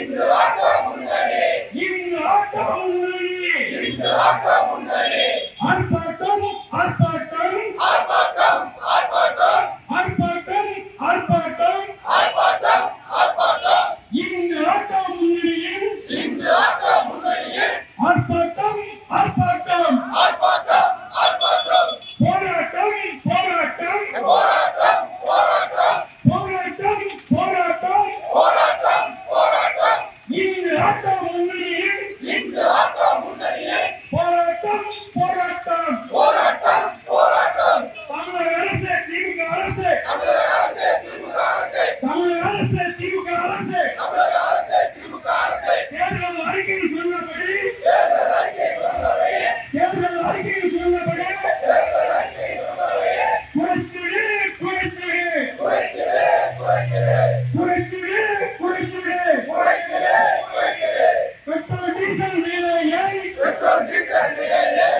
இந்து ஆட்டம் முன்னணி ஆர்ப்பாட்டம் குறைத்திடு குறைத்திடு. குறைத்திடு குறைத்திடு. Petrol diesel விலை